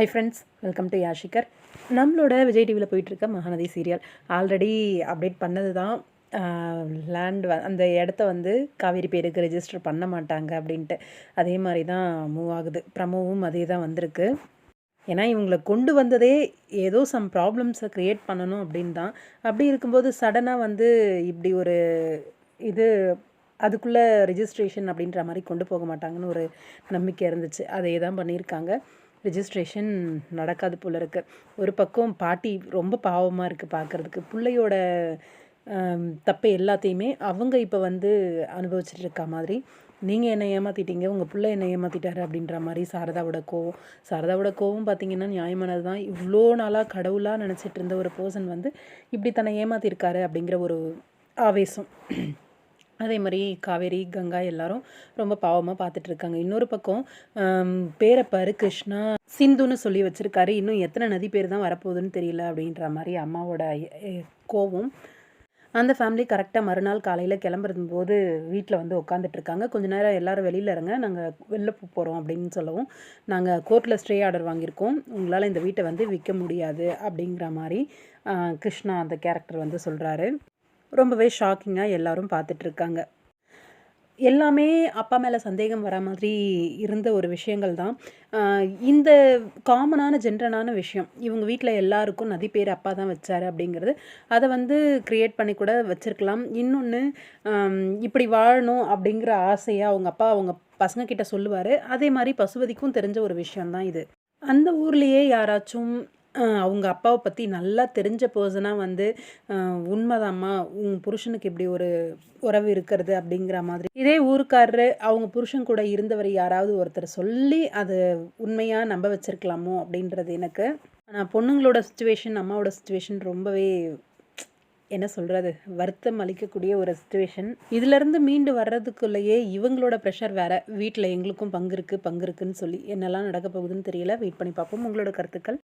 High friends welcome to யாஷிகர் நம்மளோட விஜய் டிவியில் போயிட்டுருக்க மகாநதி சீரியல் ஆல்ரெடி அப்டேட் பண்ணது தான் லேண்ட் அந்த இடத்த வந்து காவேரி பேருக்கு ரெஜிஸ்டர் பண்ண மாட்டாங்க அப்படின்ட்டு. அதே மாதிரி தான் மூவ் ஆகுது. ப்ரமோவும் அதே தான் வந்திருக்கு. ஏன்னா இவங்களை கொண்டு வந்ததே ஏதோ சம் ப்ராப்ளம்ஸை க்ரியேட் பண்ணணும் அப்படின்னு தான் அப்படி இருக்கும்போது சடனாக வந்து இப்படி ஒரு இது அதுக்குள்ளே ரிஜிஸ்ட்ரேஷன் அப்படின்ற மாதிரி கொண்டு போக மாட்டாங்கன்னு ஒரு நம்பிக்கை இருந்துச்சு. அதே தான் பண்ணியிருக்காங்க. ரிஜிஸ்ட்ரேஷன் நடக்காது போல் இருக்குது ஒரு பக்கம் பாட்டி ரொம்ப பாவமாக இருக்குது பார்க்குறதுக்கு பிள்ளையோட தப்பை எல்லாத்தையுமே அவங்க இப்போ வந்து அனுபவிச்சுட்டு இருக்க மாதிரி. நீங்கள் என்னை ஏமாற்றிட்டீங்க உங்கள் பிள்ளை என்னை ஏமாற்றிட்டாரு அப்படின்ற மாதிரி சாரதாவோட கோவம். சாரதாவோட கோவம் பார்த்தீங்கன்னா நியாயமானது தான் இவ்வளோ நாளாக கடவுளாக நினச்சிட்டு இருந்த ஒரு பர்சன் வந்து இப்படி தன்னை ஏமாற்றிருக்காரு அப்படிங்கிற ஒரு ஆவேசம். அதே மாதிரி காவேரி கங்கா எல்லாரும் ரொம்ப பாவமாக பார்த்துட்ருக்காங்க இன்னொரு பக்கம் பேரப்பாரு கிருஷ்ணா சிந்துன்னு சொல்லி வச்சுருக்காரு. இன்னும் எத்தனை நதி பேர் தான் வரப்போகுதுன்னு தெரியல அப்படின்ற மாதிரி அம்மாவோட கோவம். அந்த ஃபேமிலி கரெக்டாக மறுநாள் காலையில் கிளம்புறது போது வீட்டில் வந்து உட்காந்துட்ருக்காங்க கொஞ்ச நேரம் எல்லோரும் வெளியில் இருங்க நாங்கள் வெளில போகிறோம் அப்படின்னு சொல்லவும் நாங்கள் கோர்ட்டில் ஸ்டே ஆர்டர் வாங்கியிருக்கோம். உங்களால் இந்த வீட்டை வந்து விற்க முடியாது அப்படிங்கிற மாதிரி கிருஷ்ணா அந்த கேரக்டர் வந்து சொல்கிறாரு ரொம்பவே ஷாக்கிங்காக எல்லோரும் பார்த்துட்ருக்காங்க. எல்லாமே அப்பா மேலே சந்தேகம் வர மாதிரி இருந்த ஒரு விஷயங்கள் தான். இந்த காமனான ஜென்ரனான விஷயம் இவங்க வீட்டில் எல்லாருக்கும் நதி பேர் அப்பா தான் வச்சார் அப்படிங்கிறது அதை வந்து க்ரியேட் பண்ணி கூட வச்சுருக்கலாம். இன்னொன்று இப்படி வாழணும் அப்படிங்கிற ஆசையாக அவங்க அப்பா அவங்க பசங்க கிட்ட சொல்லுவார். அதே மாதிரி பசுபதிக்கும் தெரிஞ்ச ஒரு விஷயந்தான் இது. அந்த ஊர்லேயே யாராச்சும் அவங்க அப்பாவை பற்றி நல்லா தெரிஞ்ச பர்சனாக வந்து உண்மைதாம்மா உன் புருஷனுக்கு இப்படி ஒரு உறவு இருக்கிறது அப்படிங்கிற மாதிரி. இதே ஊருக்காரரு அவங்க புருஷன் கூட இருந்தவர் யாராவது ஒருத்தர் சொல்லி அது உண்மையாக நம்ப வச்சிருக்கலாமோ அப்படின்றது எனக்கு. ஆனால் பொண்ணுங்களோட சுச்சுவேஷன் அம்மாவோட சுச்சுவேஷன் ரொம்பவே என்ன சொல்கிறது வருத்தம் அளிக்கக்கூடிய ஒரு சுச்சுவேஷன் இதுலேருந்து மீண்டு வர்றதுக்குள்ளேயே இவங்களோட ப்ரெஷர் வேறு. வீட்டில் எங்களுக்கும் பங்கு இருக்குது பங்கு இருக்குன்னு சொல்லி என்னெல்லாம் நடக்க போகுதுன்னு தெரியல. வெயிட் பண்ணி பார்ப்போம். உங்களோட கருத்துக்கள்?